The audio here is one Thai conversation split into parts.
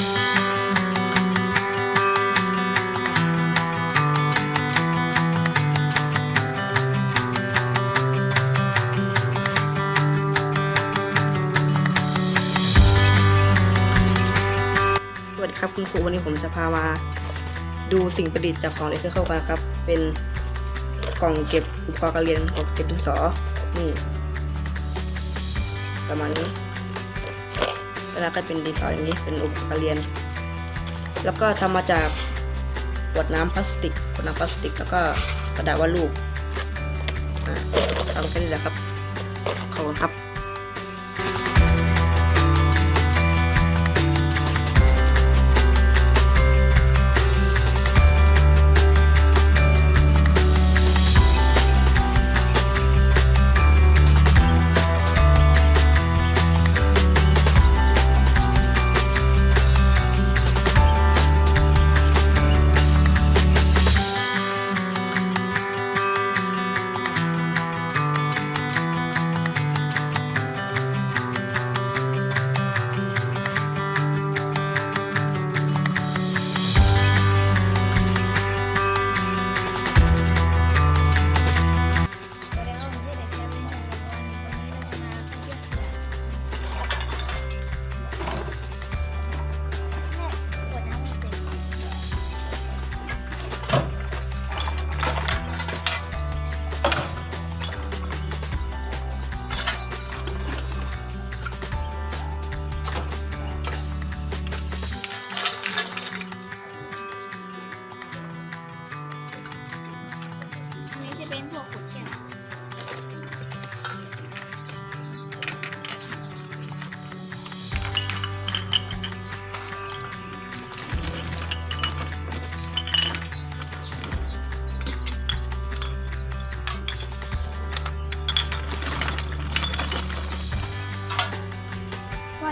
สวัสดีครับคุณครูวันนี้ผมจะพามาดูสิ่งประดิษฐ์จากของเลเซอร์เข้ากันครับ เป็นกล่องเก็บอุปกรณ์การเรียนกล่องเก็บดินสอ นี่ ประมาณนี้ แล้วก็เป็นดินสออย่างนี้เป็นอุปกรณ์เรียน แล้วก็ทำมาจากขวดน้ำพลาสติกขวดน้ำพลาสติก แล้วก็กระดาษวาดรูปอ่าทำแค่นี้แหละครับขอบคุณครับ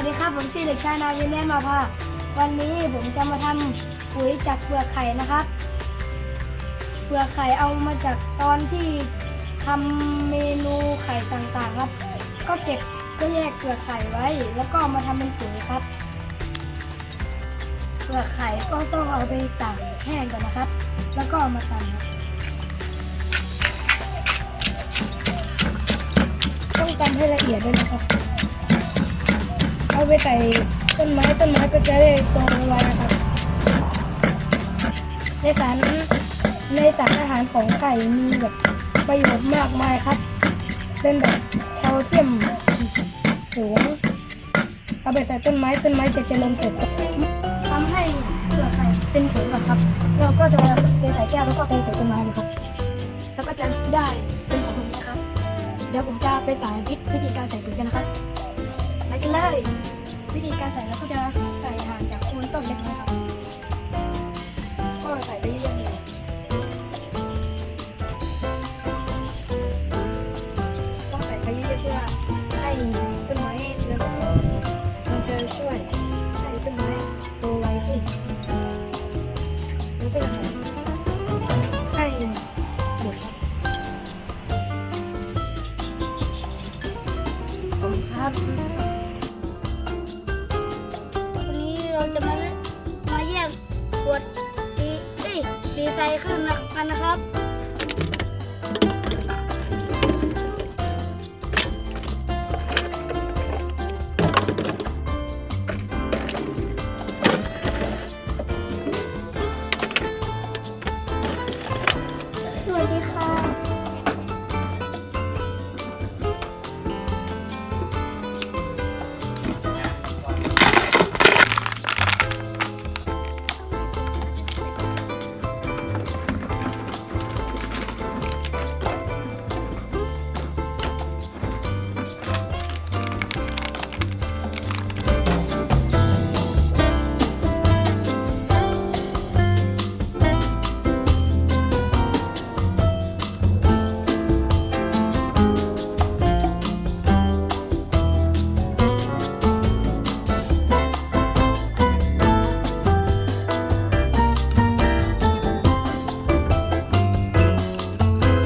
วัสดีครับผมชื่อเด็กชายนาวินแนมาภาวันนี้ผมจะมาทำปุ๋ยจากเปลือกไข่นะครับ เปลือกไข่เอามาจากตอนที่ทำเมนูไข่ต่างๆครับ ก็เก็บก็แยกเปลือกไข่ไว้ แล้วก็มาทำเป็นปุ๋ยครับ เปลือกไข่ก็ต้องเอาไปตากแห้งก่อนนะครับ แล้วก็มาตำครับต้องตำให้ละเอียดด้วยนะครับ เอาไปใส่ต้นไม้ต้นไม้ก็จะได้โตไวนะครับ ในสารในสารอาหารของไข่มีแบบประโยชน์มากมายครับเป็นแบบแคลเซียมสูงเอาไปใส่ต้นไม้ต้นไม้จะเจริญเติบโตทำให้เปลือกไข่เป็นผงครับเราก็จะเทใส่แก้วแล้วก็เทใส่ต้นไม้เลยครับแล้วก็จะได้เป็นผงแบบนี้นะครับ เดี๋ยวผมจะไปสาธิตวิธีการใส่ปุ๋ยกันนะครับไปกันเลย วิธีการใส่เราก็จะใส่ห่างจากโคนต้นเล็กน้อยครับก็ใส่ไปเรื่อยๆต้องใส่ไปเรื่อยๆเพื่อให้ต้นไม้เจริญเติมันจะช่วยให้ต้นไม้โตไวขึ้นแล้วก็จะให้หมดครับขอบคุณครับ จะมาเล่นมาแย่งขวดดีดีดีขึ้คิลกันนะครับ